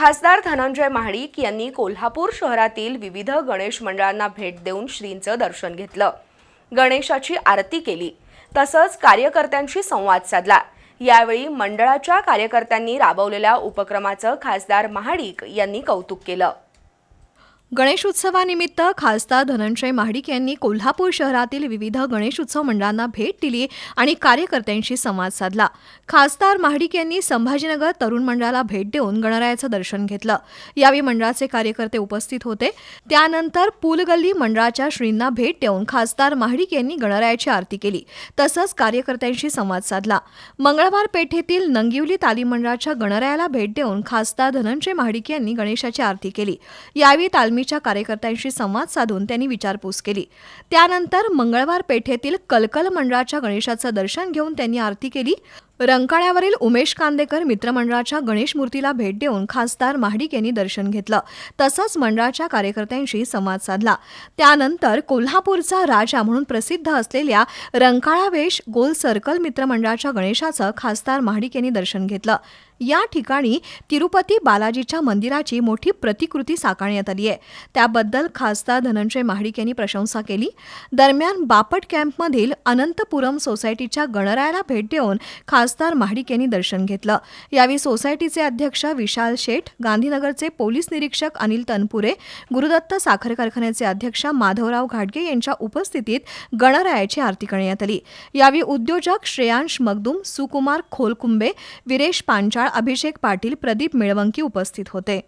खासदार धनंजय महाडिक यांनी कोल्हापूर शहरातील विविध गणेश मंडळांना भेट देऊन श्रींचं दर्शन घेतलं. गणेशाची आरती केली. तसंच कार्यकर्त्यांशी संवाद साधला. यावेळी मंडळाच्या कार्यकर्त्यांनी राबवलेल्या उपक्रमाचं खासदार महाडिक यांनी कौतुक केलं. गणेशोत्सवानिमित्त खासदार धनंजय महाडिक यांनी कोल्हापूर शहरातील विविध गणेशोत्सव मंडळांना भेट दिली आणि कार्यकर्त्यांशी संवाद साधला. खासदार महाडिक यांनी संभाजीनगर तरुण मंडळाला भेट देऊन गणरायाचं दर्शन घेतलं. यावेळी मंडळाचे कार्यकर्ते उपस्थित होते. त्यानंतर पुलगल्ली मंडळाच्या श्रींना भेट देऊन खासदार महाडिक यांनी गणरायाची आरती केली. तसंच कार्यकर्त्यांशी संवाद साधला. मंगळवार पेठेतील नंगिवली तालीम मंडळाच्या गणरायाला भेट देऊन खासदार धनंजय महाडिक यांनी गणेशाची आरती केली. यावेळी आर्मीच्या कार्यकर्त्यांशी संवाद साधून त्यांनी विचारपूस केली. त्यानंतर मंगळवार पेठेतील कलकल मंडळाच्या गणेशाचं दर्शन घेऊन त्यांनी आरती केली. रंकाळ्यावरील उमेश कांदेकर मित्रमंडळाच्या गणेश मूर्तीला भेट देऊन खासदार महाडिक यांनी दर्शन घेतलं. तसंच मंडळाच्या कार्यकर्त्यांशी संवाद साधला. त्यानंतर कोल्हापूरचा राजा म्हणून प्रसिद्ध असलेल्या रंकाळा वेश गोल सर्कल मित्रमंडळाच्या गणेशाचं खासदार महाडिक यांनी दर्शन घेतलं. या ठिकाणी तिरुपती बालाजीच्या मंदिराची मोठी प्रतिकृती साकारण्यात आली आहे. त्याबद्दल खासदार धनंजय महाडिक यांनी प्रशंसा केली. दरम्यान बापट कॅम्पमधील अनंतपुरम सोसायटीच्या गणरायाला भेट देऊन खास खासदार महाडिक यांनी दर्शन घेतलं. यावेळी सोसायटीचे अध्यक्ष विशाल शेठ गांधीनगरचे पोलीस निरीक्षक अनिल तनपुरे गुरुदत्त साखर कारखान्याचे अध्यक्ष माधवराव घाटगे यांच्या उपस्थितीत गणरायाची आरती करण्यात आली. यावेळी उद्योजक श्रेयांश मगदुम सुकुमार खोलकुंबे विरेश पांचाळ अभिषेक पाटील प्रदीप मिळवंकी उपस्थित होते.